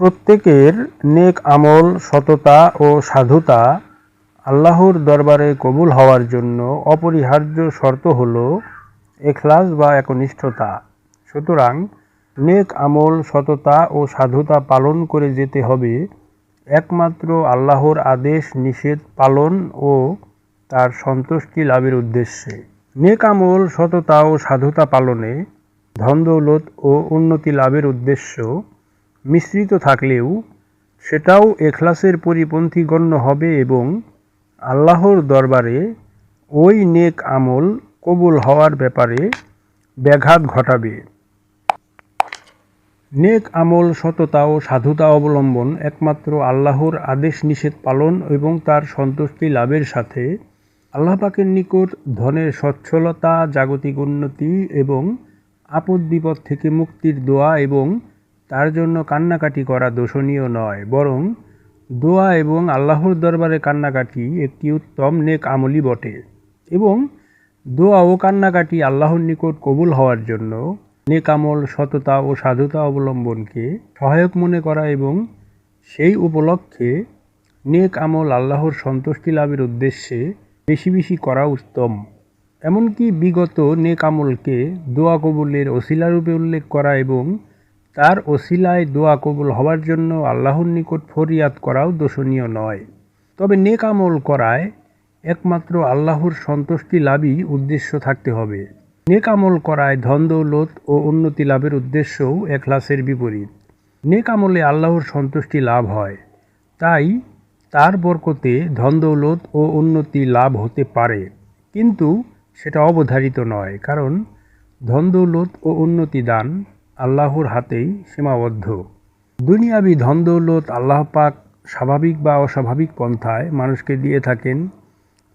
প্রত্যেকের নেক আমল, সততা ও সাধুতা আল্লাহর দরবারে কবুল হওয়ার জন্য অপরিহার্য শর্ত হল এখলাস বা একনিষ্ঠতা। সুতরাং নেক আমল, সততা ও সাধুতা পালন করে যেতে হবে। একমাত্র আল্লাহর আদেশ, নিষেধ পালন ও তার সন্তুষ্টি লাভের উদ্দেশ্যে। নেক আমল, সততা ও সাধুতা পালনে ধন দৌলত ও উন্নতি লাভের উদ্দেশ্য মিশ্রিত থাকলেও সেটাও এখলাসের পরিপন্থী গণ্য হবে এবং আল্লাহর দরবারে ওই নেক আমল কবুল হওয়ার ব্যাপারে ব্যাঘাত ঘটাবে। নেক আমল সততা ও সাধুতা অবলম্বন একমাত্র আল্লাহর আদেশ নিষেধ পালন এবং তার সন্তুষ্টি লাভের সাথে আল্লাহ পাকের নিকট ধনের সচ্ছলতা, জাগতিক উন্নতি এবং আপদ বিপদ থেকে মুক্তির দোয়া এবং তার জন্য কান্নাকাটি করা দোষণীয় নয়, বরং দোয়া এবং আল্লাহর দরবারে কান্নাকাটি একটি উত্তম নেক আমলই বটে এবং দোয়া ও কান্নাকাটি আল্লাহর নিকট কবুল হওয়ার জন্য নেক আমল সততা ও সাধুতা অবলম্বনকে সহায়ক মনে করা এবং সেই উপলক্ষে নেক আমল আল্লাহর সন্তুষ্টি লাভের উদ্দেশ্যে বেশি বেশি করা উত্তম। এমনকি বিগত নেক আমলকে দোয়া কবুলের ওসিলারূপে উল্লেখ করা এবং তার ওসিলায় দোয়া কবুল হওয়ার জন্য আল্লাহর নিকট ফরিয়াদ করাও দোষণীয় নয়। তবে নেক আমল করায় একমাত্র আল্লাহর সন্তুষ্টি লাভই উদ্দেশ্য থাকতে হবে। নেক আমল করায় ধন দৌলত ও উন্নতি লাভের উদ্দেশ্যও এখলাসের বিপরীত। নেক আমলে আল্লাহর সন্তুষ্টি লাভ হয়। তাই তার বরকতে ধন দৌলত ও উন্নতি লাভ হতে পারে। কিন্তু সেটা অবধারিত নয়, কারণ ধন দৌলত ও উন্নতি দান আল্লাহর হাতেই সীমাবদ্ধ। দুনিয়াবি ধন দৌলত আল্লাহ পাক স্বাভাবিক বা অস্বাভাবিক পন্থায় মানুষকে দিয়ে থাকেন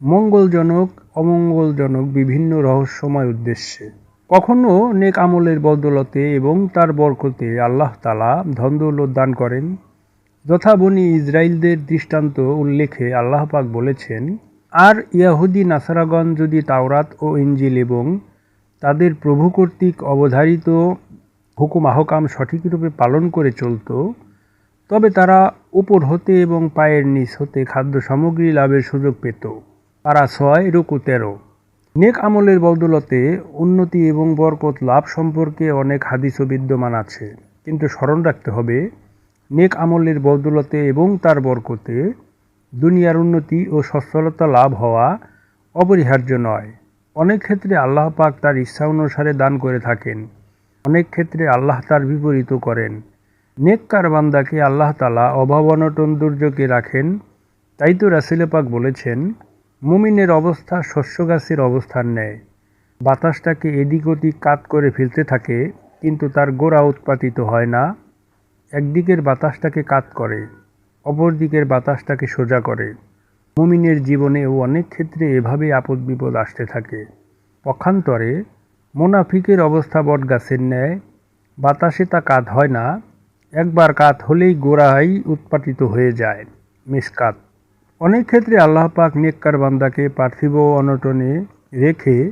মঙ্গলজনক, অমঙ্গলজনক বিভিন্ন রহস্যময় উদ্দেশ্যে। কখনো নেক আমলের বদলতে এবং তার বরকতে আল্লাহ তালা ধনদৌলত দান করেন। যথা বনি ইসরায়েলদের দৃষ্টান্ত উল্লেখে আল্লাহ পাক বলেছেন, আর ইয়াহুদি নাসারাগণ যদি তাওরাত ও ইঞ্জিল এবং তাদের প্রভু কর্তৃক অবধারিত হুকুম আহকাম সঠিকরূপে পালন করে চলত, তবে তারা উপর হতে এবং পায়ের নিচ হতে খাদ্য সামগ্রী লাভের সুযোগ পেত। পারা ছয়, রুকু তেরো। নেক আমলের বদলতে উন্নতি এবং বরকত লাভ সম্পর্কে অনেক হাদিসও বিদ্যমান আছে। কিন্তু স্মরণ রাখতে হবে, নেক আমলের বদলতে এবং তার বরকতে দুনিয়ার উন্নতি ও সচ্ছলতা লাভ হওয়া অপরিহার্য নয়। অনেক ক্ষেত্রে আল্লাহ পাক তার ইচ্ছা অনুসারে দান করে থাকেন। অনেক ক্ষেত্রে আল্লাহ তার বিপরীত করেন। নেককার বান্দাকে আল্লাহ তালা অভাব অনটন দুর্যোগে রাখেন। তাই তো রাসিলেপাক বলেছেন, মুমিনের অবস্থা শস্য গাছের অবস্থান নেয়। বাতাসটাকে এদিক ওদিক কাত করে ফেলতে থাকে, কিন্তু তার গোড়া উৎপাদিত হয় না। একদিকের বাতাসটাকে কাত করে অপর দিকের বাতাসটাকে সোজা করে। মুমিনের জীবনেও অনেক ক্ষেত্রে এভাবেই আপদ বিপদ আসতে থাকে। পক্ষান্তরে মোনাফিকের অবস্থা বটগাছের ন্যায়। বাতাসে তা কাত হয় না। একবার কাত হলেই গোড়াই উৎপাটিত হয়ে যায়। মিসকাত। অনেক ক্ষেত্রে আল্লাহ পাক নেককার বান্দাকে পার্থিব অনটনে রেখে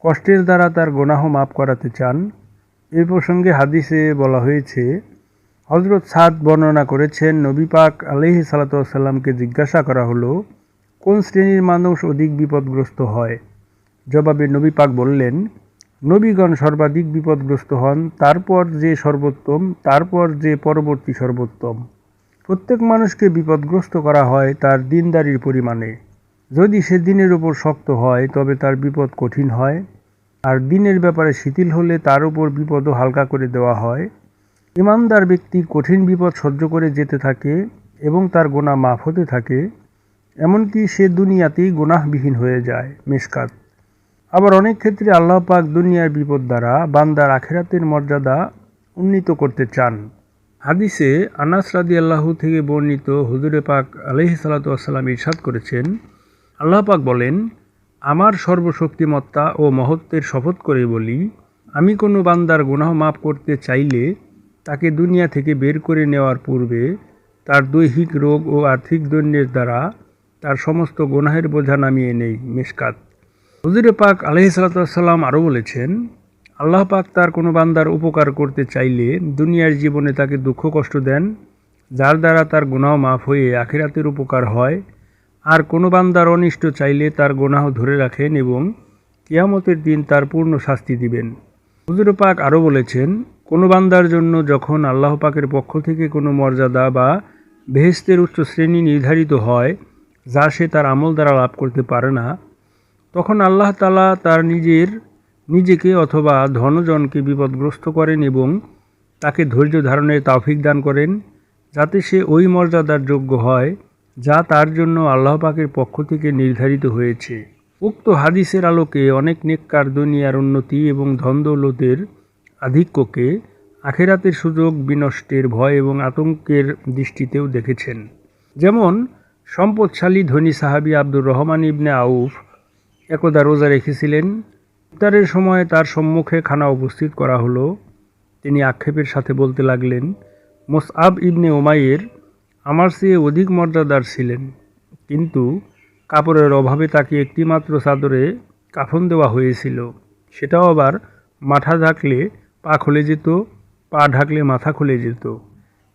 কষ্টের দ্বারা তার গোনাহ মাফ করাতে চান। এ প্রসঙ্গে হাদিসে বলা হয়েছে হজরত সাদ বর্ণনা করেছেন, নবী পাক আলহি সালাতামকে জিজ্ঞাসা করা হলো, কোন শ্রেণির মানুষ অধিক বিপদগ্রস্ত হয়? জবাবে নবী পাক বললেন নবীগণ সর্বাধিক বিপদগ্রস্ত হন, তারপর যে সর্বোত্তম, তারপর যে পরবর্তী সর্বোত্তম। প্রত্যেক মানুষকে বিপদগ্রস্ত করা হয় তার দিনদারির পরিমাণে। যদি সে দিনের উপর শক্ত হয়, তবে তার বিপদ কঠিন হয়। আর দিনের ব্যাপারে শিথিল হলে তার উপর বিপদও হালকা করে দেওয়া হয়। ইমানদার ব্যক্তি কঠিন বিপদ সহ্য করে যেতে থাকে এবং তার গোনা মাফ হতে থাকে, এমনকি সে দুনিয়াতেই গোনাহবিহীন হয়ে যায় মেসকাত আবার অনেক ক্ষেত্রে আল্লাহ পাক দুনিয়ার বিপদ দ্বারা বান্দার আখেরাতের মর্যাদা উন্নীত করতে চান। হাদিসে আনাস রাদি আল্লাহ থেকে বর্ণিত হুজুরে পাক আলহি সাল্লাতাম ইরশাদ করেছেন, আল্লাহ পাক বলেন, আমার সর্বশক্তিমত্তা ও মহত্বের শপথ করে বলি, আমি কোনো বান্দার গুনাহ মাফ করতে চাইলে তাকে দুনিয়া থেকে বের করে নেওয়ার পূর্বে তার দৈহিক রোগ ও আর্থিক দৈন্যের দ্বারা তার সমস্ত গুনাহের বোঝা নামিয়ে নেই মেসকাত হুজুরে পাক আলহি সাল্লাতাম আরও বলেছেন, আল্লাহ পাক তার কোনো বান্দার উপকার করতে চাইলে দুনিয়ার জীবনে তাকে দুঃখ কষ্ট দেন, যার দ্বারা তার গুনাহ মাফ হয়ে আখিরাতের উপকার হয়। আর কোনো বান্দার অনিষ্ট চাইলে তার গুনাহ ধরে রাখেন এবং কিয়ামতের দিন তার পূর্ণ শাস্তি দিবেন। হুজুর পাক আরও বলেছেন, কোনো বান্দার জন্য যখন আল্লাহ পাকের পক্ষ থেকে কোনো মর্যাদা বা বেহেস্তের উচ্চ শ্রেণি নির্ধারিত হয়, যা সে তার আমল দ্বারা লাভ করতে পারে না তখন আল্লাহ তালা তার নিজের, নিজেকে অথবা ধনজনকে বিপদগ্রস্ত করেন এবং তাকে ধৈর্য ধারণের তাফিক দান করেন যাতে সে ওই মর্যাদার যোগ্য হয় যা তার জন্য আল্লাহ পাকের পক্ষ থেকে নির্ধারিত হয়েছে। উক্ত হাদিসের আলোকে অনেক নেককার দুনিয়ার উন্নতি এবং ধনদৌলতের আধিক্যকে আখেরাতের সুযোগ, বিনষ্টের ভয় এবং আতঙ্কের দৃষ্টিতেও দেখেছেন। যেমন, সম্পদশালী ধনী সাহাবী আব্দুর রহমান ইবনে আউফ একদা রোজা রেখেছিলেন। ইফতারের সময় তার সম্মুখে খানা উপস্থিত করা হলো। তিনি আক্ষেপের সাথে বলতে লাগলেন, মোসআব ইবনে ওমাইয়ের আমার চেয়ে অধিক মর্যাদার ছিলেন। কিন্তু কাপড়ের অভাবে তাকে একটিমাত্র চাদরে কাফন দেওয়া হয়েছিল। সেটাও আবার মাথা ঢাকলে পা খুলে যেত, পা ঢাকলে মাথা খুলে যেত।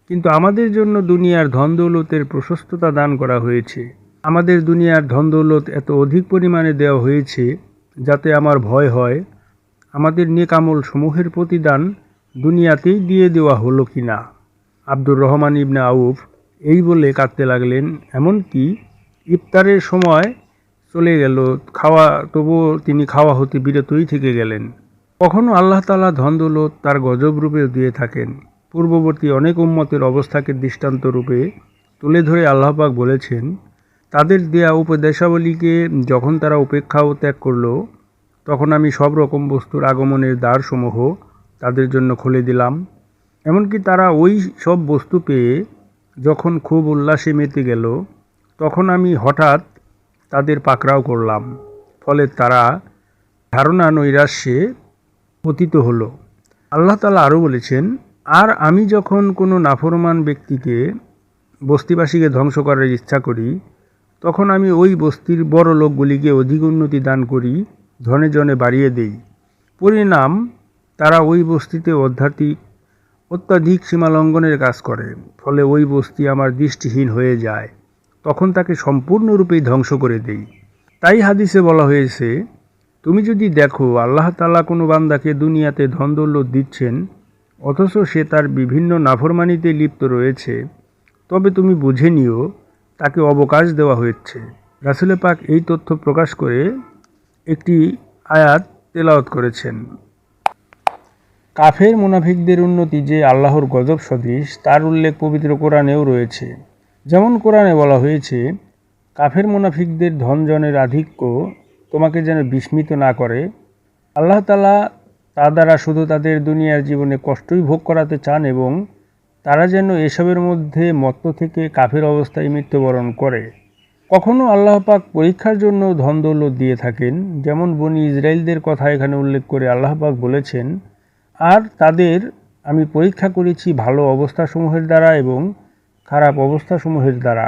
কিন্তু আমাদের জন্য দুনিয়ার ধন দৌলতের প্রশস্ততা দান করা হয়েছে। আমাদের দুনিয়ার ধন দৌলত এত অধিক পরিমাণে দেওয়া হয়েছে যাতে আমার ভয় হয়, আমাদের নেকামল সমূহের প্রতিদান দুনিয়াতেই দিয়ে দেওয়া হলো কি না আব্দুর রহমান ইবনে আউফ এই বলে কাঁদতে লাগলেন এমনকি ইফতারের সময় চলে গেল, খাওয়া, তবুও তিনি খাওয়া হতে বিরতই থেকে গেলেন। কখনো আল্লাহ তালা ধনদৌলত তার গজব রূপে দিয়ে থাকেন। পূর্ববর্তী অনেক উম্মতের অবস্থাকে দৃষ্টান্ত রূপে তুলে ধরে আল্লাহপাক বলেছেন তাদের দেয়া উপদেশাবলীকে যখন তারা উপেক্ষা ও ত্যাগ করল, তখন আমি সব রকম বস্তুর আগমনের দ্বারসমূহ তাদের জন্য খুলে দিলাম। এমনকি তারা ওই সব বস্তু পেয়ে যখন খুব উল্লাসে মেতে গেল, তখন আমি হঠাৎ তাদের পাকড়াও করলাম। ফলে তারা ধারণা নৈরাশ্যে পতিত হলো। আল্লাহ তালা আরও বলেছেন, আর আমি যখন কোনো নাফরমান ব্যক্তিকে বস্তিবাসীকে ধ্বংস করার ইচ্ছা করি তখন আমি ওই বস্তির বড় লোকগুলিকে অধিক উন্নতি দান করি, ধনে জনে বাড়িয়ে দেই। পরিণাম, তারা ওই বস্তিতে অধ্যাত্মিক, অত্যাধিক সীমালঙ্ঘনের কাজ করে, ফলে ওই বস্তি আমার দৃষ্টিহীন হয়ে যায়। তখন তাকে সম্পূর্ণরূপেই ধ্বংস করে দেই। তাই হাদিসে বলা হয়েছে, তুমি যদি দেখো আল্লাহ তালা কোনো বান্দাকে দুনিয়াতে ধন দৌলত দিচ্ছেন, অথচ সে তার বিভিন্ন নাফরমানিতে লিপ্ত রয়েছে, তবে তুমি বুঝে নিও তাকে অবকাশ দেওয়া হয়েছে। রাসুলে পাক এই তথ্য প্রকাশ করে একটি আয়াত তেলাওত করেছেন। কাফের মুনাফিকদের উন্নতি যে আল্লাহর গজব সদৃশ, তার উল্লেখ পবিত্র কোরআনেও রয়েছে। যেমন কোরআনে বলা হয়েছে, কাফের মুনাফিকদের ধনজনের আধিক্য তোমাকে যেন বিস্মিত না করে। আল্লাহ তালা তা দ্বারা শুধু তাদের দুনিয়ার জীবনে কষ্টই ভোগ করাতে চান এবং তারা যেন এসবের মধ্যে মত্ত থেকে কাফের অবস্থায় মৃত্যুবরণ করে। কখনও আল্লাহ পাক পরীক্ষার জন্য ধন দৌলত দিয়ে থাকেন, যেমন বনি ইসরায়েলদের কথা এখানে উল্লেখ করে আল্লাহ পাক বলেছেন, আর তাদের আমি পরীক্ষা করেছি ভালো অবস্থাসমূহের দ্বারা এবং খারাপ অবস্থাসমূহের দ্বারা।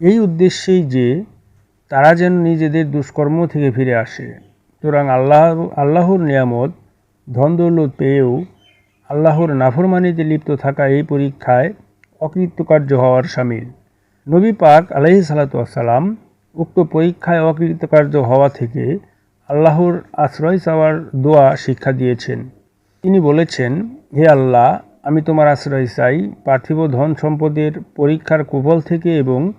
এই উদ্দেশ্যেই যে তারা যেন নিজেদের দুষ্কর্ম থেকে ফিরে আসে। সুতরাং আল্লাহ, আল্লাহর নিয়ামত ধন দৌলত পেয়েও আল্লাহর নাফরমানিতে লিপ্ত থাকা এই পরীক্ষায় অকৃতকার্য হওয়ার সামিল। নবী পাক আলাহি সালাতাম উক্ত পরীক্ষায় অকৃতকার্য হওয়া থেকে আল্লাহর আশ্রয় চাওয়ার দোয়া শিক্ষা দিয়েছেন। তিনি বলেছেন, হে আল্লাহ, আমি তোমার আশ্রয় চাই পার্থিব ধন সম্পদের পরীক্ষার কুফল থেকে এবং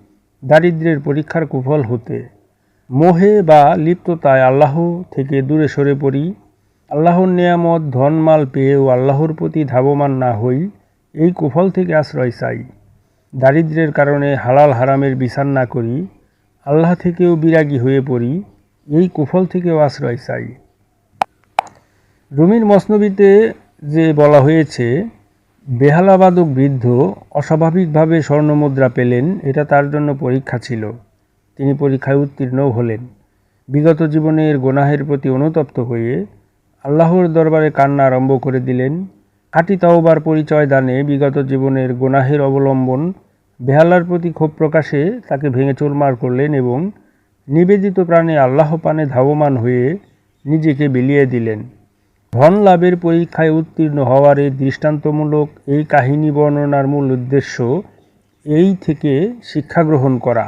দারিদ্রের পরীক্ষার কুফল হতে। মোহে বা লিপ্ততায় আল্লাহ থেকে দূরে সরে পড়ি আল্লাহর নিয়ামত, ধনমাল পেয়েও আল্লাহর প্রতি ধাবমান না হই, এই কুফল থেকে আশ্রয় চাই। দারিদ্রের কারণে হালাল হারামের বিচার না করি, আল্লাহ থেকেও বিরাগী হয়ে পড়ি, এই কুফল থেকেও আশ্রয় চাই। রুমির মসনবীতে যে বলা হয়েছে, বেহালাবাদক বৃদ্ধ অস্বাভাবিকভাবে স্বর্ণমুদ্রা পেলেন, এটা তার জন্য পরীক্ষা ছিল। তিনি পরীক্ষায় উত্তীর্ণও হলেন। বিগত জীবনের গোনাহের প্রতি অনুতপ্ত হয়ে আল্লাহর দরবারে কান্না আরম্ভ করে দিলেন। খাঁটি তাওবার পরিচয় দানে বিগত জীবনের গোনাহের অবলম্বন, বেহালার প্রতি ক্ষোভ প্রকাশে তাকে ভেঙে চুরমার করলেন এবং নিবেদিত প্রাণে আল্লাহ পানে ধাবমান হয়ে নিজেকে বিলিয়ে দিলেন। ধন লাভের পরীক্ষায় উত্তীর্ণ হওয়ার এই দৃষ্টান্তমূলক এই কাহিনী বর্ণনার মূল উদ্দেশ্য এই থেকে শিক্ষা গ্রহণ করা।